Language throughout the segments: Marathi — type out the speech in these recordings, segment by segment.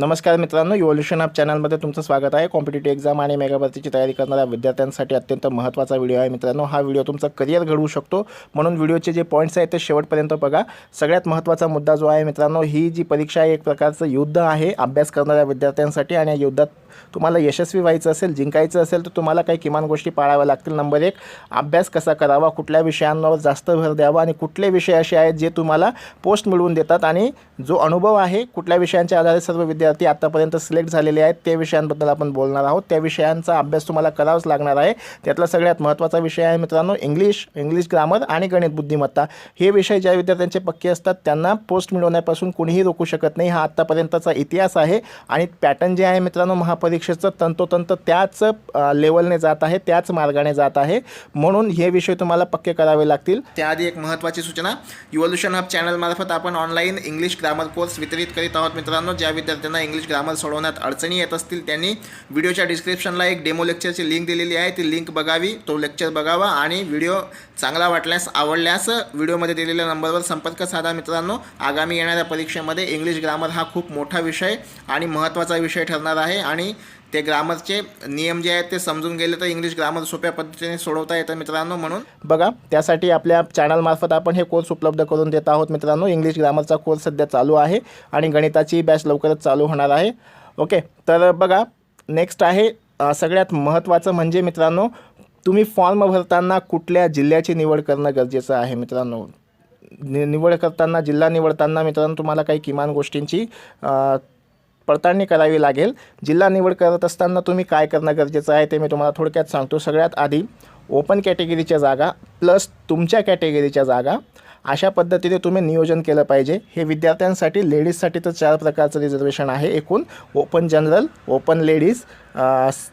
नमस्कार मित्रांनो युवल्युशन ऑफ चॅनलमध्ये तुमचं स्वागत आहे. कॉम्पिटेटिव्ह एक्झाम आणि मेगा भरतीची तयारी करणाऱ्या विद्यार्थ्यांसाठी अत्यंत महत्त्वाचा व्हिडिओ आहे मित्रांनो. हा व्हिडिओ तुमचा करिअर घडवू शकतो. म्हणून व्हिडिओचे जे पॉईंट्स आहेत ते शेवटपर्यंत बघा. सगळ्यात महत्त्वाचा मुद्दा जो आहे मित्रांनो ही जी परीक्षा आहे एक प्रकारचं युद्ध आहे अभ्यास करणाऱ्या विद्यार्थ्यांसाठी आणि या युद्धात तुम्हाला यशस्वी व्हायचं असेल जिंकायचं असेल तर तुम्हाला काही किमान गोष्टी पाळाव्या लागतील. नंबर एक अभ्यास कसा करावा? कुठल्या विषयांवर जास्त भर द्यावा? आणि कुठले विषय असे आहेत जे तुम्हाला पोस्ट मिळवून देतात? आणि जो अनुभव आहे कुठल्या विषयांच्या आधारे सर्व विद्यार्थी आत्तापर्यंत सिलेक्ट झालेले आहेत त्या विषयांबद्दल आपण बोलणार आहोत. त्या विषयांचा अभ्यास तुम्हाला करावाच लागणार आहे. त्यातला सगळ्यात महत्त्वाचा विषय आहे मित्रांनो इंग्लिश इंग्लिश ग्रामर आणि गणित बुद्धिमत्ता. हे विषय ज्या विद्यार्थ्यांचे पक्के असतात त्यांना पोस्ट मिळवण्यापासून कुणीही रोखू शकत नाही. हा आत्तापर्यंतचा इतिहास आहे. आणि पॅटर्न जे आहे मित्रांनो परीक्षेचं तंतोतंत त्याच लेवलने जात आहे त्याच मार्गाने जात आहे. म्हणून हे विषय तुम्हाला पक्के करावे लागतील. त्याआधी एक महत्त्वाची सूचना इव्होल्युशन ऑफ चॅनलमार्फत आपण ऑनलाईन इंग्लिश ग्रामर कोर्स वितरित करीत आहोत मित्रांनो. ज्या विद्यार्थ्यांना इंग्लिश ग्रामर सोडवण्यात अडचणी येत असतील त्यांनी व्हिडिओच्या डिस्क्रिप्शनला एक डेमो लेक्चरची लिंक दिलेली आहे. ती लिंक बघावी तो लेक्चर बघावा आणि व्हिडिओ चांगला वाटल्यास आवडल्यास व्हिडिओमध्ये दिलेल्या नंबरवर संपर्क साधा मित्रांनो. आगामी येणाऱ्या परीक्षेमध्ये इंग्लिश ग्रामर हा खूप मोठा विषय आणि महत्त्वाचा विषय ठरणार आहे आणि ते ग्रामरचे नियम जे आहेत ते समजून गेले तर इंग्लिश ग्रामर सोप्या पद्धतीने सोडवता येतं मित्रांनो म्हणून. बघा त्यासाठी आपल्या चॅनलमार्फत आपण हे कोर्स उपलब्ध करून देत आहोत मित्रांनो. इंग्लिश ग्रामरचा कोर्स सध्या चालू आहे आणि गणिताची बॅच लवकरच चालू होणार आहे. ओके तर बघा नेक्स्ट आहे सगळ्यात महत्त्वाचं म्हणजे मित्रांनो तुम्ही फॉर्म भरताना कुठल्या जिल्ह्याची निवड करणं गरजेचं आहे मित्रांनो? नि निवड करताना जिल्हा निवडताना मित्रांनो तुम्हाला काही किमान गोष्टींची पडताळणी करावी लागेल. जिल्हा निवड करत असताना तुम्ही काय करणं गरजेचं आहे ते मी तुम्हाला थोडक्यात सांगतो. सगळ्यात आधी ओपन कॅटेगरीच्या जागा प्लस तुमच्या कॅटेगरीच्या जागा अशा पद्धतीने तुम्ही नियोजन केलं पाहिजे. हे विद्यार्थ्यांसाठी लेडीजसाठी तर चार प्रकारचं रिझर्वेशन आहे. एकूण ओपन जनरल ओपन लेडीज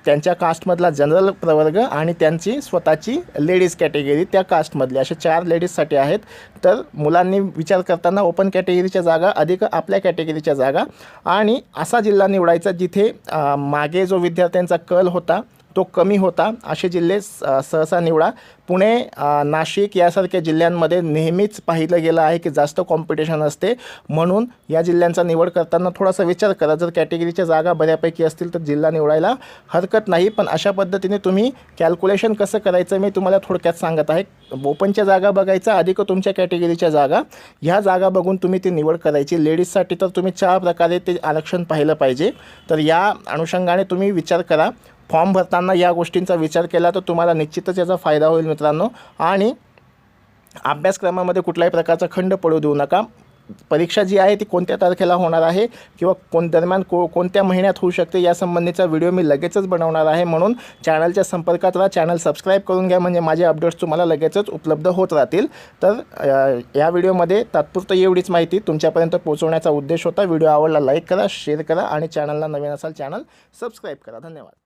त्यांच्या कास्टमधला जनरल प्रवर्ग आणि त्यांची स्वतःची लेडीज कॅटेगरी त्या कास्टमधली अशा चार लेडीजसाठी आहेत. तर मुलांनी विचार करताना ओपन कॅटेगरीच्या जागा अधिक आपल्या कॅटेगरीच्या जागा. आणि असा जिल्हा निवडायचा जिथे मागे जो विद्यार्थ्यांचा कल होता तो कमी होता. असे जिल्हे स- सहसा निवडा. पुणे नाशिक यासारख्या जिल्ह्यांमध्ये नेहमीच पाहिलं गेलं आहे की जास्त कॉम्पिटिशन असते. म्हणून या जिल्ह्यांचा निवड करताना थोडासा विचार करा. जर कॅटेगरीच्या जागा बऱ्यापैकी असतील तर जिल्हा निवडायला हरकत नाही. पण अशा पद्धतीने तुम्ही कॅल्क्युलेशन कसं करायचं मी तुम्हाला थोडक्यात सांगत आहे. ओपनच्या जागा बघायचा अधिक तुमच्या कॅटेगरीच्या जागा. ह्या जागा बघून तुम्ही ती निवड करायची. लेडीजसाठी तर तुम्ही चार प्रकारे ते आरक्षण पाहिलं पाहिजे. तर या अनुषंगाने तुम्ही विचार करा. फॉर्म भरताना या गोष्टींचा विचार केला तर तुम्हाला निश्चितच याचा फायदा होईल मित्रांनो. आणि अभ्यासक्रमामध्ये कुठल्याही प्रकारचा खंड पडू देऊ नका. परीक्षा जी आहे ती कोणत्या तारखेला होणार आहे किंवा कोण दरम्यान को कोणत्या महिन्यात होऊ शकते यासंबंधीचा व्हिडिओ मी लगेचच बनवणार आहे. म्हणून चॅनलच्या संपर्कात राहा. चॅनल सबस्क्राईब करून घ्या. म्हणजे माझे अपडेट्स तुम्हाला लगेचच उपलब्ध होत राहतील. तर या व्हिडिओमध्ये तात्पुरतं एवढीच माहिती तुमच्यापर्यंत पोहोचवण्याचा उद्देश होता. व्हिडिओ आवडला लाईक करा शेअर करा आणि चॅनलला नवीन असाल चॅनल सबस्क्राईब करा. धन्यवाद.